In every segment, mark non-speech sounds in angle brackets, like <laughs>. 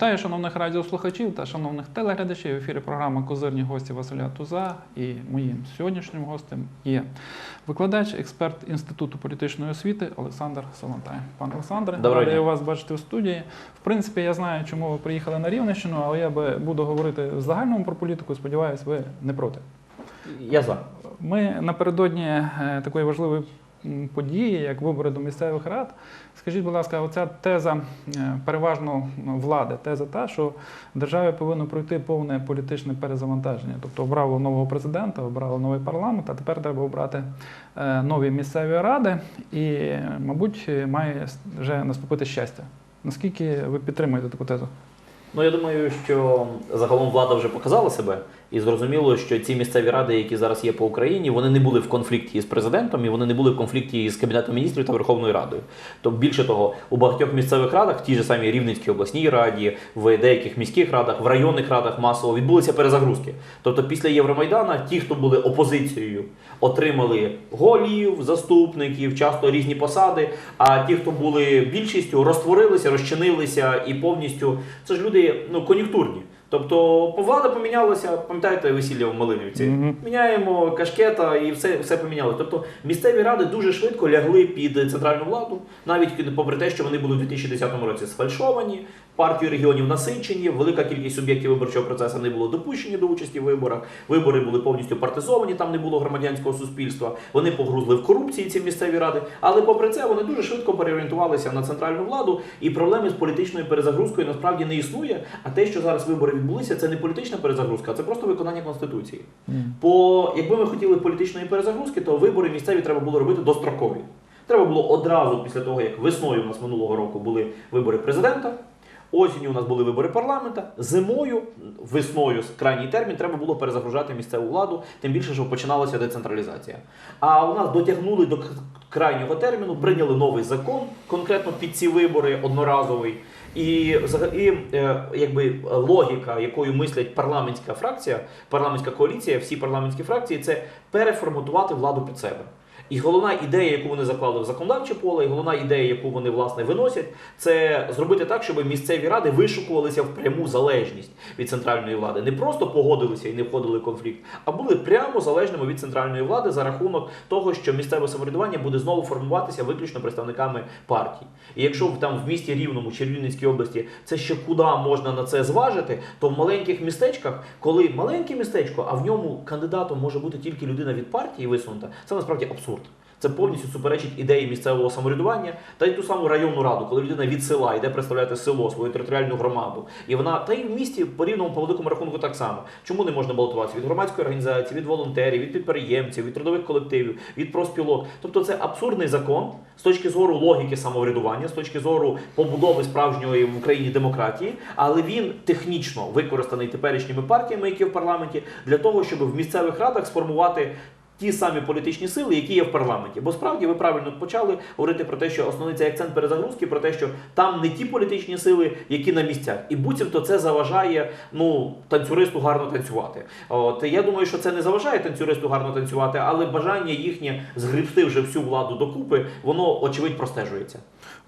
Вітаю шановних радіослухачів та шановних телеглядачів. В ефірі програма Козирні гості Василя Туза. І моїм сьогоднішнім гостем є викладач, експерт Інституту політичної освіти Олександр Солонтай. Пане Олександре, радий вас бачити в студії. В принципі, я знаю, чому ви приїхали на Рівненщину, але я буду говорити в загальному про політику. Сподіваюсь, ви не проти. Я за. Ми напередодні е, такої важливої події, як вибори до місцевих рад. Скажіть, будь ласка, оця теза е, переважно ну, влади, теза та, що державі повинно пройти повне політичне перезавантаження. Тобто обрало нового президента, обрало новий парламент, а тепер треба обрати е, нові місцеві ради, і, мабуть, має вже наступити щастя. Наскільки ви підтримуєте таку тезу? Ну я думаю, що загалом влада вже показала себе, і зрозуміло, що ці місцеві ради, які зараз є по Україні, вони не були в конфлікті з президентом і вони не були в конфлікті з кабінетом міністрів та Верховною Радою. Тобто, більше того, у багатьох місцевих радах, в тій же самій Рівненській обласній раді, в деяких міських радах, в районних радах масово відбулися перезагрузки. Тобто, після Євромайдана ті, хто були опозицією, отримали голів, заступників, часто різні посади. А ті, хто були більшістю, розтворилися, розчинилися і повністю це ж люди ну кон'юнктурні. Тобто по- влада помінялася, пам'ятаєте весілля в Малинівці? Мгм. Міняємо кашкета і все, все помінялося. Тобто місцеві ради дуже швидко лягли під центральну владу, навіть попри те, що вони були у 2010 році сфальшовані, партії регіонів насичені, велика кількість суб'єктів виборчого процесу не було допущені до участі в виборах. Вибори були повністю партизовані, там не було громадянського суспільства. Вони погрузли в корупції ці місцеві ради. Але попри це вони дуже швидко переорієнтувалися на центральну владу, і проблеми з політичною перезагрузкою насправді не існує. А те, що зараз вибори відбулися, це не політична перезагрузка, а це просто виконання конституції. Бо якби ми хотіли політичної перезагрузки, то вибори місцеві треба було робити дострокові. Треба було одразу після того, як весною у нас минулого року були вибори президента. Осінню у нас були вибори парламента. Зимою, весною, крайній термін, треба було перезагружати місцеву владу, тим більше, що починалася децентралізація. А у нас дотягнули до крайнього терміну, прийняли новий закон, конкретно під ці вибори одноразовий. І взагалі, е, якби логіка, якою мислять парламентська фракція, парламентська коаліція, всі парламентські фракції, це переформатувати владу під себе. І головна ідея, яку вони заклали в законодавче поле, і головна ідея, яку вони власне виносять, це зробити так, щоб місцеві ради вишукувалися в пряму залежність від центральної влади. Не просто погодилися і не входили в конфлікт, а були прямо залежними від центральної влади за рахунок того, що місцеве самоврядування буде знову формуватися виключно представниками партій. І якщо там в місті Рівному чи Рівненській області це ще куди можна на це зважити, то в маленьких містечках, коли маленьке містечко, а в ньому кандидатом може бути тільки людина від партії висунута, це насправді абсурд. Це повністю суперечить ідеї місцевого самоврядування та й ту саму районну раду, коли людина від села йде представляти село, свою територіальну громаду. І вона та й в місті по рівному по великому рахунку так само. Чому не можна балотуватися від громадської організації, від волонтерів, від підприємців, від трудових колективів, від профспілок? Тобто це абсурдний закон з точки зору логіки самоврядування, з точки зору побудови справжньої в Україні демократії, але він технічно використаний теперішніми партіями, які в парламенті, для того, щоб в місцевих радах сформувати ті самі політичні сили, які є в парламенті. Бо справді ви правильно почали говорити про те, що основний цей акцент перезагрузки, про те, що там не ті політичні сили, які на місцях, і буцімто це заважає ну танцюристу гарно танцювати. От я думаю, що це не заважає танцюристу гарно танцювати, але бажання їхнє згребсти вже всю владу докупи, воно очевидь простежується.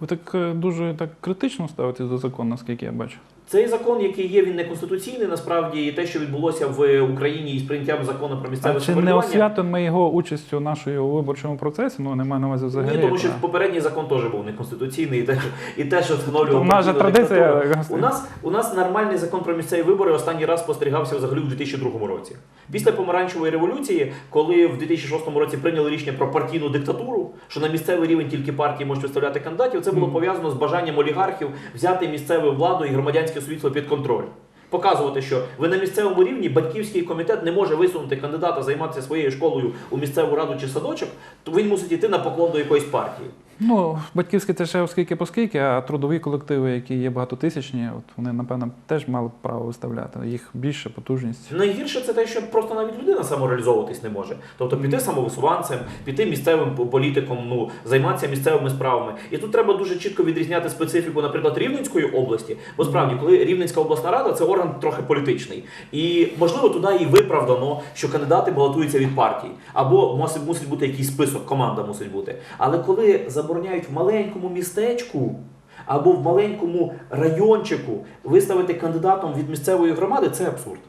Ви так е, дуже так критично ставитесь до закону, наскільки я бачу. Цей закон, який є, він не конституційний. Насправді, і те, що відбулося в Україні із прийняттям закону про місцеве чи не самоврядування. освятимо ми його участю нашою у виборчому процесі? Ну, немає на увазі взагалі. Ні, тому що попередній закон теж був неконституційний, і те, і те що встановлював У нас же традиція. У нас, у нас нормальний закон про місцеві вибори останній раз спостерігався взагалі у 2002 році. Після помаранчевої революції, коли в 2006 році прийняли рішення про партійну диктатуру, що на місцевий рівень тільки партії можуть виставляти кандидатів, це було пов'язано з бажанням олігархів взяти місцеву владу і громадянське суспільство під контроль. Показувати, що ви на місцевому рівні батьківський комітет не може висунути кандидата займатися своєю школою у місцеву раду чи садочок, то він мусить йти на поклон до якоїсь партії. Ну, батьківське це ще оскільки поскільки, а трудові колективи, які є багатотисячні, от вони, напевно, теж мали б право виставляти. Їх більше, потужність. Найгірше це те, що просто навіть людина самореалізовуватись не може. Тобто піти самовисуванцем, піти місцевим політиком, ну займатися місцевими справами. І тут треба дуже чітко відрізняти специфіку, наприклад, Рівненської області. Бо справді, коли Рівненська обласна рада це орган трохи політичний. І можливо туди і виправдано, що кандидати балотуються від партії, або мусить, бути якийсь список, команда мусить бути. Але коли забороняють в маленькому містечку. або в маленькому райончику виставити кандидатом від місцевої громади це абсурд.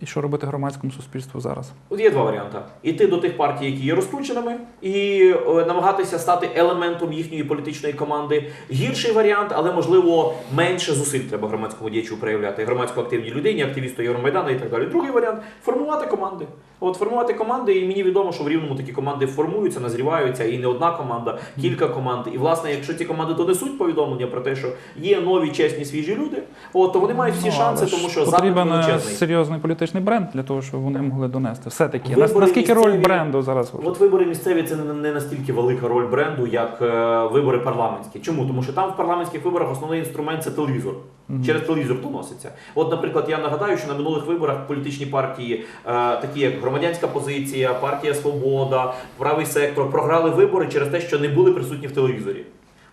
І що робити громадському суспільству зараз? От є два варіанти: іти до тих партій, які є розкрученими, і е, намагатися стати елементом їхньої політичної команди. Гірший варіант, але можливо менше зусиль треба громадському діячу проявляти, громадсько активній людині, активісту Євромайдану і так далі. Другий варіант формувати команди. От формувати команди, і мені відомо, що в рівному такі команди формуються, назріваються, і не одна команда, кілька команд. І власне, якщо ці команди донесуть повідомлення про те, що є нові чесні свіжі люди, от то вони мають всі Ну, шанси, тому що потрібен е, величезний. серйозний політичний бренд для того, щоб вони могли донести. Все-таки Вибори Нас- наскільки роль бренду зараз? От вибори місцеві це не, не настільки велика роль бренду, як е, вибори парламентські. Чому? Тому що там в парламентських виборах основний інструмент це телевізор. Через телевізор доноситься. От, наприклад, я нагадаю, що на минулих виборах політичні партії, е, такі як громадянська позиція, партія Свобода, правий сектор, програли вибори через те, що не були присутні в телевізорі.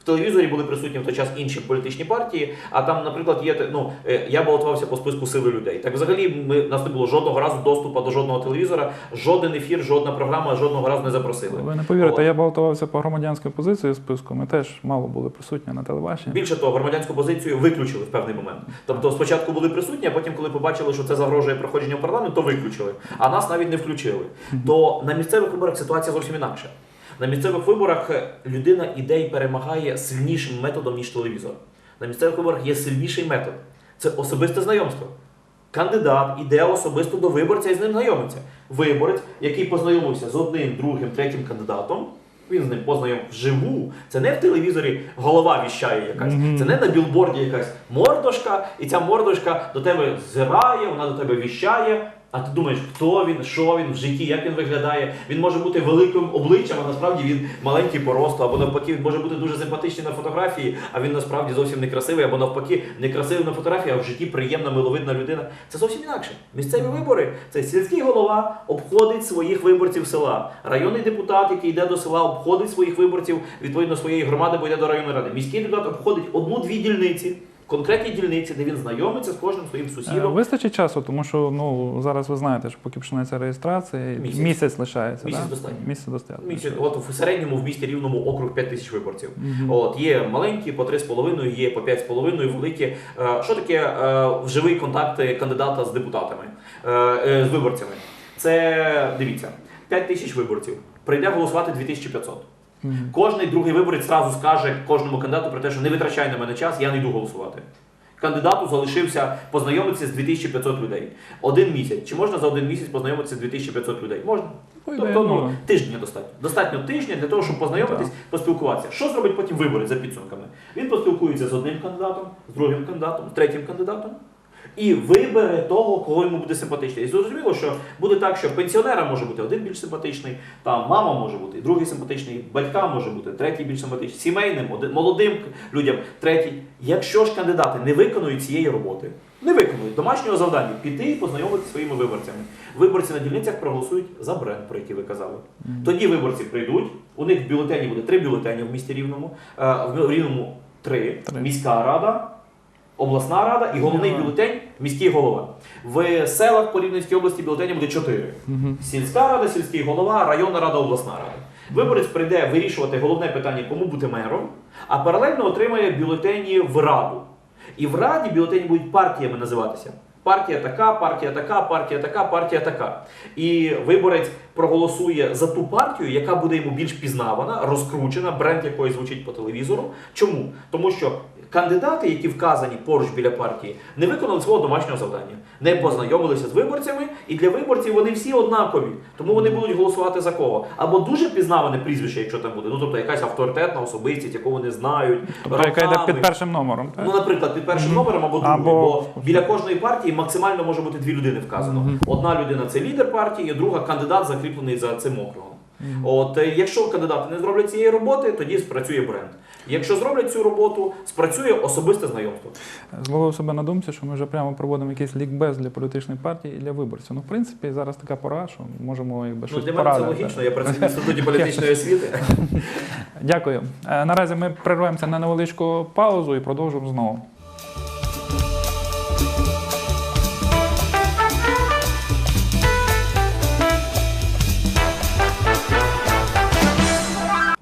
В телевізорі були присутні в той час інші політичні партії, а там, наприклад, є ну е, я балотувався по списку сили людей. Так взагалі ми нас не було жодного разу доступу до жодного телевізора, жоден ефір, жодна програма жодного разу не запросили. Ви не повірите, От. я балотувався по громадянській позиції списку. Ми теж мало були присутні на телебаченні. Більше того, громадянську позицію виключили в певний момент. Тобто спочатку були присутні, а потім, коли побачили, що це загрожує проходженню парламенту, то виключили. А нас навіть не включили. То на місцевих виборах ситуація зовсім інакша. На місцевих виборах людина ідей перемагає сильнішим методом, ніж телевізор. На місцевих виборах є сильніший метод це особисте знайомство. Кандидат іде особисто до виборця і з ним знайомиться. Виборець, який познайомився з одним, другим, третім кандидатом, він з ним познайомив вживу. Це не в телевізорі голова віщає якась, це не на білборді якась мордошка, і ця мордошка до тебе зирає, вона до тебе віщає. А ти думаєш, хто він, що він в житті, як він виглядає. Він може бути великим обличчям, а насправді він маленький по росту, або навпаки, він може бути дуже симпатичний на фотографії, а він насправді зовсім не красивий, або навпаки, не красивий на фотографії, а в житті приємна, миловидна людина. Це зовсім інакше. Місцеві вибори це сільський голова обходить своїх виборців села. Районний депутат, який йде до села, обходить своїх виборців відповідно своєї громади, бо йде до районної ради. Міський депутат обходить одну-дві дільниці. Конкретні дільниці, де він знайомиться з кожним своїм Е, сусідом. Вистачить часу, тому що ну зараз ви знаєте, що поки почнеться реєстрація, Місяць. місяць, лишається. Місяць да? достатньо. Місяць достатньо. Місяць, от в середньому в місті рівному округ 5 тисяч виборців. Мгм. От є маленькі по 3,5, є по 5,5, великі. Е, Що таке е, живий контакт кандидата з депутатами, е, е, з виборцями? Це дивіться, 5 тисяч виборців. Прийде голосувати 2500. Мгм. Кожний другий виборець зразу скаже кожному кандидату про те, що не витрачай на мене час, я не йду голосувати. Кандидату залишився познайомитися з 2500 людей. Один місяць. Чи можна за один місяць познайомитися з 2500 людей? Можна. Ідеї, Тобто ну, тижня достатньо. Достатньо тижня для того, щоб познайомитись, поспілкуватися. Що зробить потім вибори за підсумками? Він поспілкується з одним кандидатом, з другим кандидатом, з третім кандидатом. І вибере того, кого йому буде симпатичний. І зрозуміло, що буде так, що пенсіонера може бути один більш симпатичний, там мама може бути, другий симпатичний, батькам може бути, третій більш симпатичний, сімейним, молодим людям, третій. Якщо ж кандидати не виконують цієї роботи, не виконують домашнього завдання піти і познайомитися своїми виборцями. Виборці на дільницях проголосують за бренд, про який ви казали. Тоді виборці прийдуть, у них в бюлетені буде три бюлетені в місті Рівному, е, в Рівному Три. міська рада, обласна рада і головний бюлетень міський голова. В селах по Рівненській області бюлетені буде чотири. Мгм. Сільська рада, сільський голова, районна рада, обласна рада. Виборець прийде вирішувати головне питання, кому бути мером, а паралельно отримає бюлетені в раду. І в раді бюлетені будуть партіями називатися. Партія така, партія така, партія така, партія така. І виборець проголосує за ту партію, яка буде йому більш пізнавана, розкручена, бренд якої звучить по телевізору. Чому? Тому що кандидати, які вказані поруч біля партії, не виконали свого домашнього завдання, не познайомилися з виборцями, і для виборців вони всі однакові. Тому вони будуть голосувати за кого? Або дуже пізнаване прізвище, якщо там буде. Ну тобто якась авторитетна особистість, яку вони знають. Тобто, яка йде під першим номером. так? Ну, наприклад, під першим номером або другим, Або- бо біля кожної партії максимально може бути дві людини вказано. Мгм. Одна людина це лідер партії, друга кандидат, закріплений за цим округом. От е, якщо кандидати не зроблять цієї роботи, тоді спрацює бренд. Якщо зроблять цю роботу, спрацює особисте знайомство. Зловив себе на думці, що ми вже прямо проводимо якийсь лікбез для політичної партії і для виборців. Ну, в принципі, зараз така пора, що можемо якби Ну, для мене це порадити. логічно. Я працюю в інституті <laughs> політичної освіти. Дякую. Е, Наразі ми перерваємося на невеличку паузу і продовжимо знову.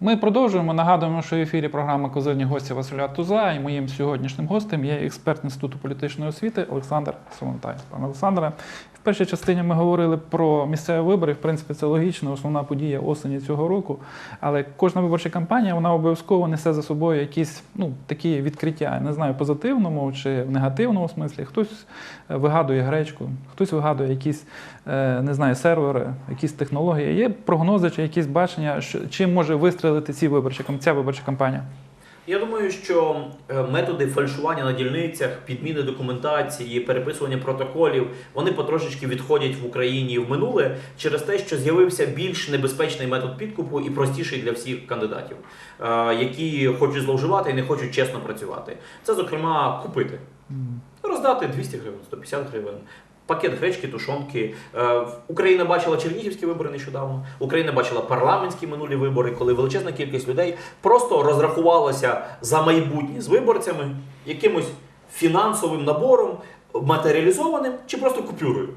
Ми продовжуємо. Нагадуємо, що в ефірі програма Козирні гості Василя Туза і моїм сьогоднішнім гостем є експерт Інституту політичної освіти Олександр Солонтай. Пане Олександре, першій частині ми говорили про місцеві вибори. В принципі, це логічно, основна подія осені цього року. Але кожна виборча кампанія вона обов'язково несе за собою якісь ну, такі відкриття. Не знаю, позитивному чи в негативному смислі. Хтось е, вигадує гречку, хтось вигадує якісь е, не знаю, сервери, якісь технології. Є прогнози чи якісь бачення, що чим може вистрелити ці виборчі ця виборча кампанія? Я думаю, що е, методи фальшування на дільницях, підміни документації, переписування протоколів, вони потрошечки відходять в Україні в минуле через те, що з'явився більш небезпечний метод підкупу і простіший для всіх кандидатів, е, які хочуть зловживати і не хочуть чесно працювати. Це, зокрема, купити. Роздати 200 гривень, 150 гривень. Пакет гречки, тушонки. Е, Україна бачила чернігівські вибори нещодавно. Україна бачила парламентські минулі вибори, коли величезна кількість людей просто розрахувалася за майбутнє з виборцями якимось фінансовим набором, матеріалізованим чи просто купюрою.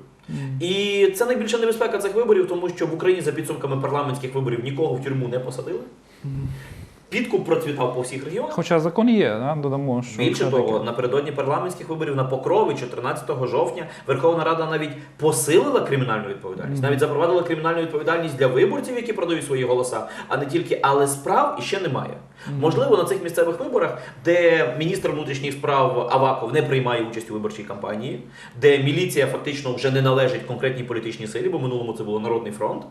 І це найбільша небезпека цих виборів, тому що в Україні за підсумками парламентських виборів нікого в тюрму не посадили. Підкуп процвітав по всіх регіонах. Хоча закон є, да? додамо, що Більше того, таке. напередодні парламентських виборів на Покрові 14 жовтня Верховна Рада навіть посилила кримінальну відповідальність, навіть запровадила кримінальну відповідальність для виборців, які продають свої голоса, а не тільки але справ іще немає. Можливо, на цих місцевих виборах, де міністр внутрішніх справ Аваков не приймає участь у виборчій кампанії, де міліція фактично вже не належить конкретній політичній силі, бо минулому це було Народний фронт.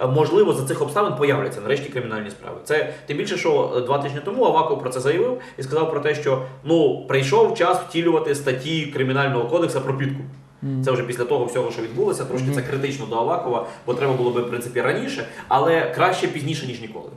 е, Можливо, за цих обставин появляться нарешті кримінальні справи. Це тим більше, що е, два тижні тому Аваков про це заявив і сказав про те, що ну прийшов час втілювати статті кримінального кодексу про підкуп. Це вже після того всього, що відбулося. Трошки це критично до Авакова, бо треба було би в принципі раніше, але краще пізніше ніж ніколи.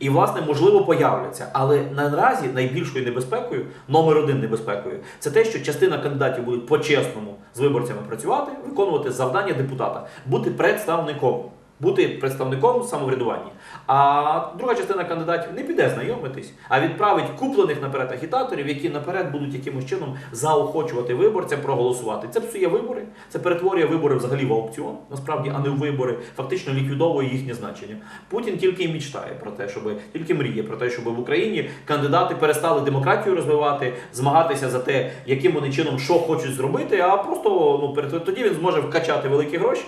І власне можливо появляться, але наразі найбільшою небезпекою, номер один небезпекою, це те, що частина кандидатів будуть по-чесному з виборцями працювати, виконувати завдання депутата, бути представником. Бути представником в самоврядуванні. А друга частина кандидатів не піде знайомитись, а відправить куплених наперед агітаторів, які наперед будуть якимось чином заохочувати виборцям проголосувати. Це псує вибори, це перетворює вибори взагалі в аукціон, насправді, а не в вибори, фактично ліквідовує їхнє значення. Путін тільки і мічтає про те, щоб тільки мріє про те, щоб в Україні кандидати перестали демократію розвивати, змагатися за те, яким вони чином що хочуть зробити, а просто ну тоді він зможе вкачати великі гроші.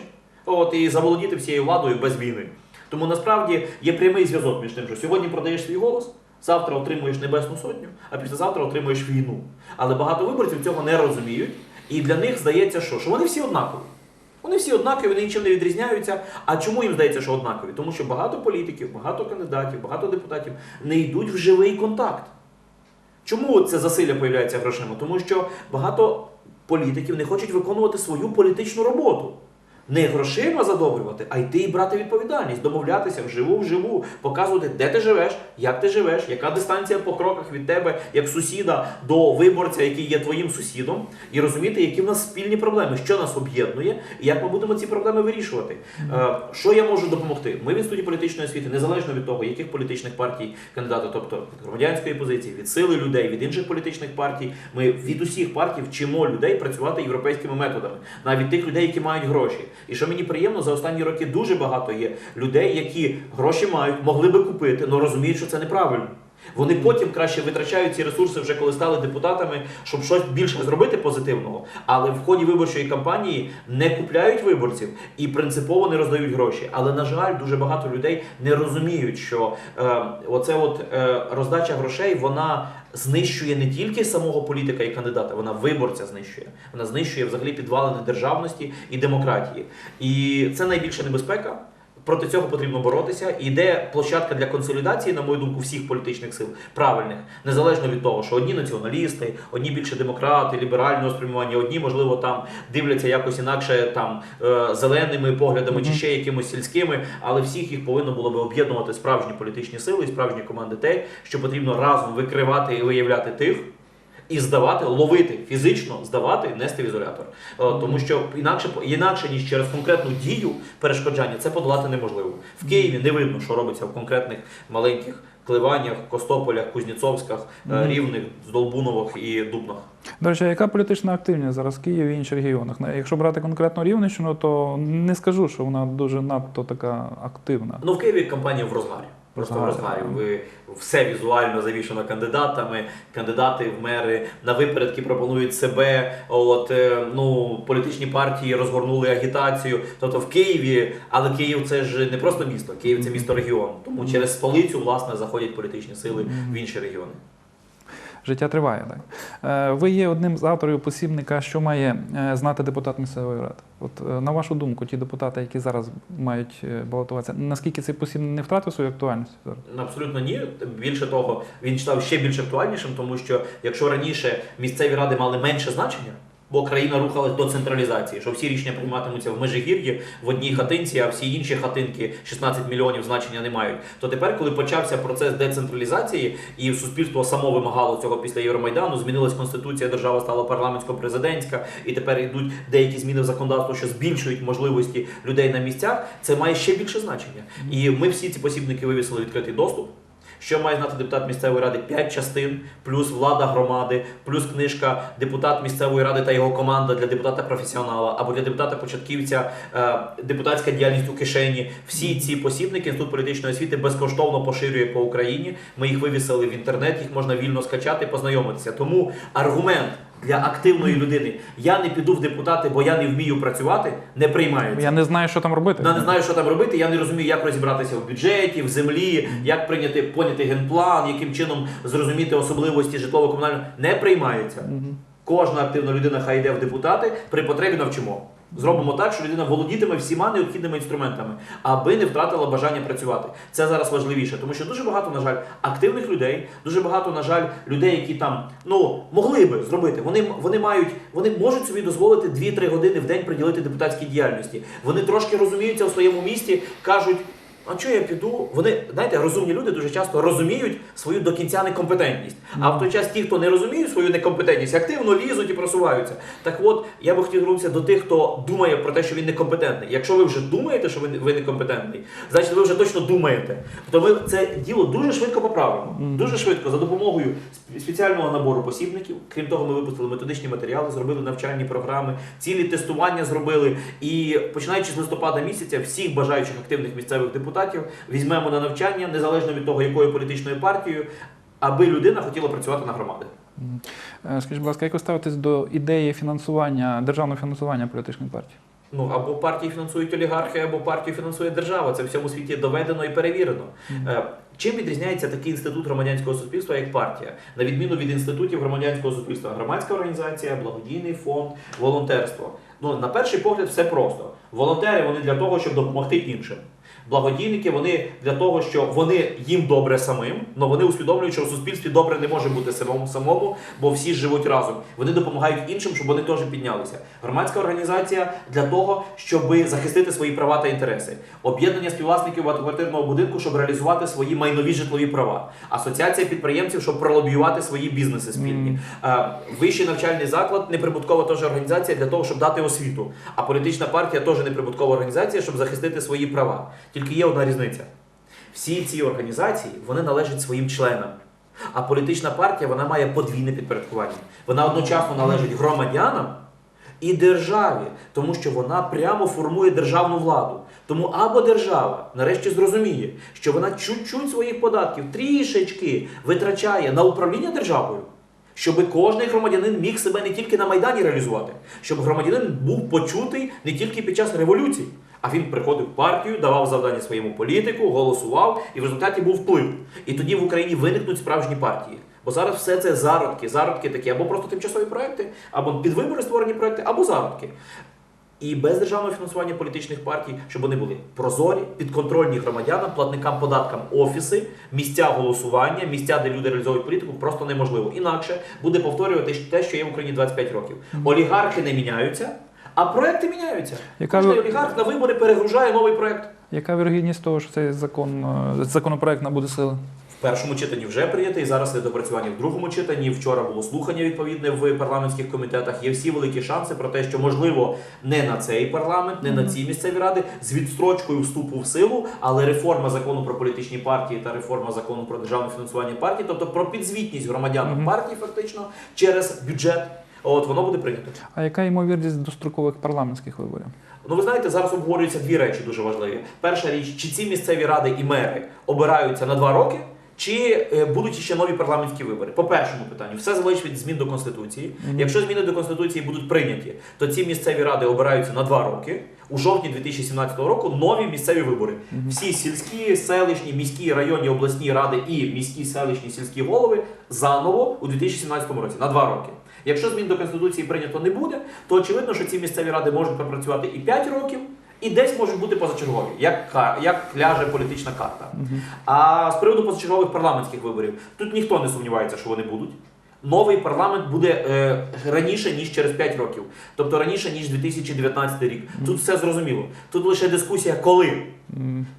От і заволодіти всією владою без війни. Тому насправді є прямий зв'язок між тим, що сьогодні продаєш свій голос, завтра отримуєш небесну сотню, а післязавтра отримуєш війну. Але багато виборців цього не розуміють, і для них здається, що, що вони всі однакові. Вони всі однакові, вони нічим не відрізняються. А чому їм здається, що однакові? Тому що багато політиків, багато кандидатів, багато депутатів не йдуть в живий контакт. Чому це засилля появляється грошима? Тому що багато політиків не хочуть виконувати свою політичну роботу. Не грошима задобрювати, а йти і брати відповідальність, домовлятися вживу вживу, показувати, де ти живеш, як ти живеш, яка дистанція по кроках від тебе, як сусіда до виборця, який є твоїм сусідом, і розуміти, які в нас спільні проблеми, що нас об'єднує, і як ми будемо ці проблеми вирішувати. Е, що я можу допомогти? Ми в інституті політичної освіти, незалежно від того, яких політичних партій кандидати, тобто від громадянської позиції, від сили людей, від інших політичних партій, ми від усіх партій вчимо людей працювати європейськими методами, навіть тих людей, які мають гроші. І що мені приємно, за останні роки дуже багато є людей, які гроші мають, могли би купити, але розуміють, що це неправильно. Вони потім краще витрачають ці ресурси, вже коли стали депутатами, щоб щось більше зробити позитивного. Але в ході виборчої кампанії не купляють виборців і принципово не роздають гроші. Але на жаль, дуже багато людей не розуміють, що е, оце от е, роздача грошей вона знищує не тільки самого політика і кандидата, вона виборця знищує. Вона знищує взагалі підвалини державності і демократії. І це найбільша небезпека. Проти цього потрібно боротися. І йде площадка для консолідації, на мою думку, всіх політичних сил правильних, незалежно від того, що одні націоналісти, одні більше демократи, ліберального спрямування, одні, можливо, там дивляться якось інакше там е, зеленими поглядами чи ще якимось сільськими, але всіх їх повинно було би об'єднувати справжні політичні сили і справжні команди те, що потрібно разом викривати і виявляти тих і здавати, ловити фізично, здавати, нести в ізолятор. Е, Тому що інакше інакше ніж через конкретну дію перешкоджання це подолати неможливо. В Києві не видно, що робиться в конкретних маленьких кливаннях, Костополях, Кузнєцовськах, е, Рівних, Здолбуновах і Дубнах. До речі, яка політична активність зараз в Києві і інших регіонах? На- Якщо брати конкретно Рівненщину, то не скажу, що вона дуже надто така активна. Ну в Києві кампанія в розгарі. Просто в Загально. Ви все візуально завішано кандидатами. Кандидати в мери на випередки пропонують себе. От е, ну політичні партії розгорнули агітацію. Тобто в Києві, але Київ це ж не просто місто, Київ це місто регіон. Тому через столицю власне заходять політичні сили в інші регіони. Життя триває. Так. Е, Ви є одним з авторів посібника, що має е, знати депутат місцевої ради. От е, на вашу думку, ті депутати, які зараз мають балотуватися, наскільки цей посібник не втратив свою актуальність зараз? Ну, Абсолютно ні. Більше того, він став ще більш актуальнішим, тому що якщо раніше місцеві ради мали менше значення, бо країна рухалась до централізації, що всі рішення прийматимуться в Межигір'ї в одній хатинці, а всі інші хатинки 16 мільйонів значення не мають. То тепер, коли почався процес децентралізації, і суспільство само вимагало цього після Євромайдану, змінилась конституція, держава стала парламентсько-президентська, і тепер йдуть деякі зміни в законодавство, що збільшують можливості людей на місцях. Це має ще більше значення. І ми всі ці посібники вивісили відкритий доступ. Що має знати депутат місцевої ради? П'ять частин, плюс влада громади, плюс книжка депутат місцевої ради та його команда для депутата професіонала або для депутата початківця, е, депутатська діяльність у кишені. Всі ці посібники інститут політичної освіти безкоштовно поширює по Україні. Ми їх вивісили в інтернет, їх можна вільно скачати, познайомитися. Тому аргумент для активної людини я не піду в депутати, бо я не вмію працювати, не приймається. Я не знаю, що там робити. Я не знаю, що там робити. Я не розумію, як розібратися в бюджеті, в землі, як прийняти поняти генплан, яким чином зрозуміти особливості житлово-комунального не приймається. Кожна активна людина хай йде в депутати, при потребі навчимо. Зробимо так, що людина володітиме всіма необхідними інструментами, аби не втратила бажання працювати. Це зараз важливіше, тому що дуже багато, на жаль, активних людей, дуже багато, на жаль, людей, які там ну могли би зробити. Вони вони мають, вони можуть собі дозволити 2-3 години в день приділити депутатській діяльності. Вони трошки розуміються у своєму місті, кажуть. А що я піду? Вони, знаєте, розумні люди дуже часто розуміють свою до кінця некомпетентність. А в той час ті, хто не розуміють свою некомпетентність, активно лізуть і просуваються. Так от, я би хотів звернутися до тих, хто думає про те, що він некомпетентний. Якщо ви вже думаєте, що ви, ви некомпетентний, значить ви вже точно думаєте. То ми це діло дуже швидко поправимо. Дуже швидко, за допомогою спеціального набору посібників. Крім того, ми випустили методичні матеріали, зробили навчальні програми, цілі тестування зробили. І починаючи з листопада місяця, всіх бажаючих активних місцевих депутатів візьмемо на навчання, незалежно від того, якою політичною партією, аби людина хотіла працювати на громади. Е, Скажіть, будь ласка, як ви ставитесь до ідеї фінансування, державного фінансування політичної партії? Ну або партії фінансують олігархи, або партію фінансує держава. Це в всьому світі доведено і перевірено. Е, Чим відрізняється такий інститут громадянського суспільства, як партія, на відміну від інститутів громадянського суспільства, громадська організація, благодійний фонд, волонтерство. Ну на перший погляд, все просто. Волонтери вони для того, щоб допомогти іншим. Благодійники вони для того, що вони їм добре самим, але вони усвідомлюють, що в суспільстві добре не може бути самому самому, бо всі живуть разом. Вони допомагають іншим, щоб вони теж піднялися. Громадська організація для того, щоб захистити свої права та інтереси. Об'єднання співвласників багатоквартирного будинку, щоб реалізувати свої майнові житлові права. Асоціація підприємців, щоб пролобіювати свої бізнеси спільні. Е, Вищий навчальний заклад, неприбуткова теж організація для того, щоб дати освіту. А політична партія теж неприбуткова організація, щоб захистити свої права. Тільки є одна різниця. Всі ці організації вони належать своїм членам. А політична партія вона має подвійне підпорядкування. Вона одночасно належить громадянам і державі, тому що вона прямо формує державну владу. Тому або держава нарешті зрозуміє, що вона чуть-чуть своїх податків трішечки витрачає на управління державою, щоб кожний громадянин міг себе не тільки на Майдані реалізувати, щоб громадянин був почутий не тільки під час революції, а він приходив в партію, давав завдання своєму політику, голосував, і в результаті був вплив. І тоді в Україні виникнуть справжні партії. Бо зараз все це зародки, зародки такі, або просто тимчасові проекти, або під вибори створені проекти, або зародки. І без державного фінансування політичних партій, щоб вони були прозорі, підконтрольні громадянам, платникам податкам офіси, місця голосування, місця, де люди реалізовують політику, просто неможливо. Інакше буде повторювати те, що є в Україні 25 років. Олігархи не міняються, а проекти міняються. Яка Кожний олігарх на вибори перегружає новий проект. Яка вірогідність того, що цей закон, е, законопроект набуде сили? В першому читанні вже прийнятий. Зараз є допрацювання в другому читанні. Вчора було слухання відповідне в парламентських комітетах. Є всі великі шанси про те, що можливо не на цей парламент, не на ці місцеві ради з відстрочкою вступу в силу, але реформа закону про політичні партії та реформа закону про державне фінансування партій, тобто про підзвітність громадянам Мгм. партій, фактично через бюджет. От воно буде прийнято. А яка ймовірність дострокових парламентських виборів? Ну, ви знаєте, зараз обговорюються дві речі дуже важливі. Перша річ, чи ці місцеві ради і мери обираються на два роки, чи е, будуть ще нові парламентські вибори? По першому питанню, все залежить від змін до конституції. Мгм. Якщо зміни до конституції будуть прийняті, то ці місцеві ради обираються на два роки. У жовтні 2017 року нові місцеві вибори. Мгм. Всі сільські, селищні, міські, районні, обласні ради і міські, селищні, сільські голови заново у 2017 році на два роки. Якщо змін до конституції прийнято не буде, то очевидно, що ці місцеві ради можуть попрацювати і 5 років, і десь можуть бути позачергові, як, як ляже політична карта. А з приводу позачергових парламентських виборів, тут ніхто не сумнівається, що вони будуть. Новий парламент буде е, раніше, ніж через 5 років, тобто раніше, ніж 2019 рік. Тут все зрозуміло. Тут лише дискусія, коли.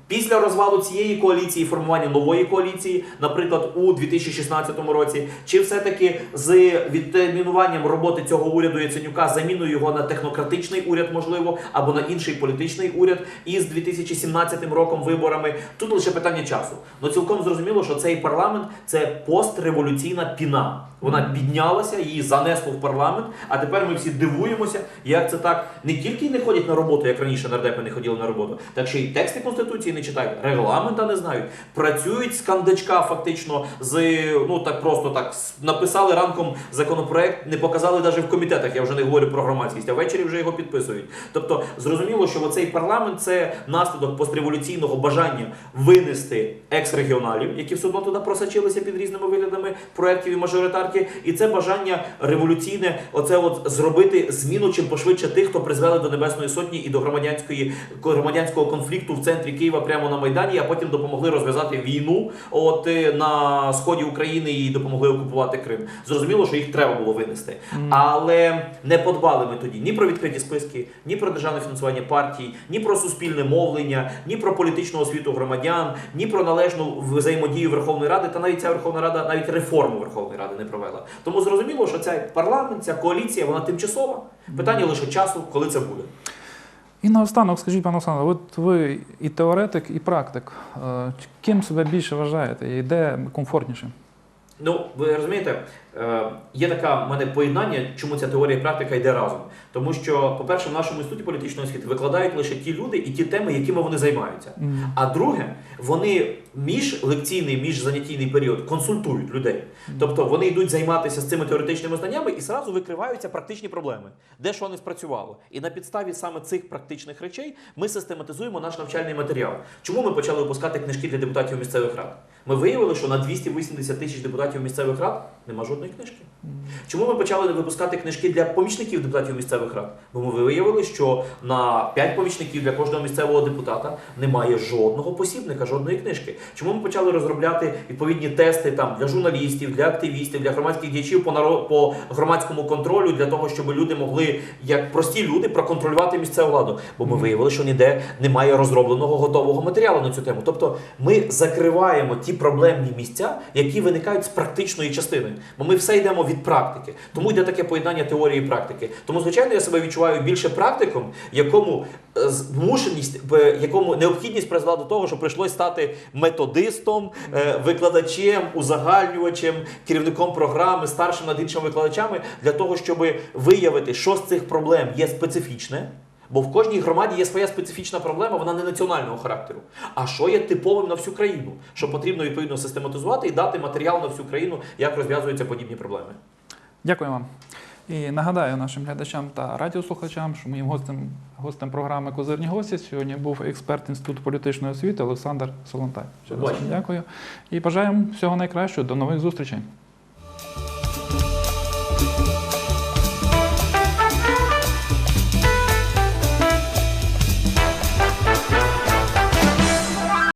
Після розвалу цієї коаліції, формування нової коаліції, наприклад, у 2016 році, чи все-таки з відтермінуванням роботи цього уряду Яценюка, заміною його на технократичний уряд, можливо, або на інший політичний уряд, і з 2017 роком виборами, тут лише питання часу. Ну цілком зрозуміло, що цей парламент це постреволюційна піна. Вона піднялася, її занесло в парламент. А тепер ми всі дивуємося, як це так не тільки не ходять на роботу, як раніше нардепи не ходили на роботу, так ще й тексти конституції не читають, регламента не знають, працюють з кандачка, фактично з ну так просто так написали ранком законопроект, не показали навіть в комітетах. Я вже не говорю про громадськість, а ввечері вже його підписують. Тобто зрозуміло, що оцей парламент це наслідок постреволюційного бажання винести екс-регіоналів, які все одно туди просочилися під різними виглядами проєктів і мажоритарки, і це бажання революційне, оце от зробити зміну чим пошвидше тих, хто призвели до Небесної Сотні і до громадянської громадянського конфлікту в центрі Києва прямо на Майдані, а потім допомогли розв'язати війну от е, на сході України і допомогли окупувати Крим. Зрозуміло, що їх треба було винести. Але не подбали ми тоді ні про відкриті списки, ні про державне фінансування партій, ні про суспільне мовлення, ні про політичну освіту громадян, ні про належну взаємодію Верховної Ради, та навіть ця Верховна Рада навіть реформу Верховної Ради не провела. Тому зрозуміло, що цей парламент, ця коаліція, вона тимчасова. Питання лише часу, коли це буде. І наостанок, скажіть, пане Олександре, от ви і теоретик, і практик. Е, Ким себе більше вважаєте і де комфортніше? Ну, ви розумієте, є таке в мене поєднання, чому ця теорія і практика йде разом. Тому що, по-перше, в нашому інституті політичної освіти викладають лише ті люди і ті теми, якими вони займаються. М, А друге, вони міжлекційний, міжзанятійний період консультують людей. Тобто вони йдуть займатися з цими теоретичними знаннями і зразу викриваються практичні проблеми, де що не спрацювало. І на підставі саме цих практичних речей ми систематизуємо наш навчальний матеріал. Чому ми почали випускати книжки для депутатів місцевих рад? Ми виявили, що на 280 тисяч депутатів місцевих рад нема жодної книжки. Чому ми почали випускати книжки для помічників депутатів місцевих рад? Бо ми виявили, що на 5 помічників для кожного місцевого депутата немає жодного посібника, жодної книжки. Чому ми почали розробляти відповідні тести там для журналістів, для активістів, для громадських діячів по наро- по громадському контролю, для того, щоб люди могли, як прості люди, проконтролювати місцеву владу? Бо ми виявили, що ніде немає розробленого готового матеріалу на цю тему. Тобто ми закриваємо ті проблемні місця, які виникають з практичної частини. Бо ми все йдемо від практики. Тому йде таке поєднання теорії і практики. Тому, звичайно, я себе відчуваю більше практиком, якому е, змушеність, е, якому необхідність призвела до того, що прийшлось стати методистом, е, викладачем, узагальнювачем, керівником програми, старшим над іншими викладачами для того, щоб виявити, що з цих проблем є специфічне. Бо в кожній громаді є своя специфічна проблема, вона не національного характеру. А що є типовим на всю країну, що потрібно відповідно систематизувати і дати матеріал на всю країну, як розв'язуються подібні проблеми. Дякую вам. І нагадаю нашим глядачам та радіослухачам, що моїм гостем, гостем програми Козирні гості сьогодні був експерт Інституту політичної освіти Олександр Солонтай. Дякую. І бажаємо всього найкращого. До нових зустрічей.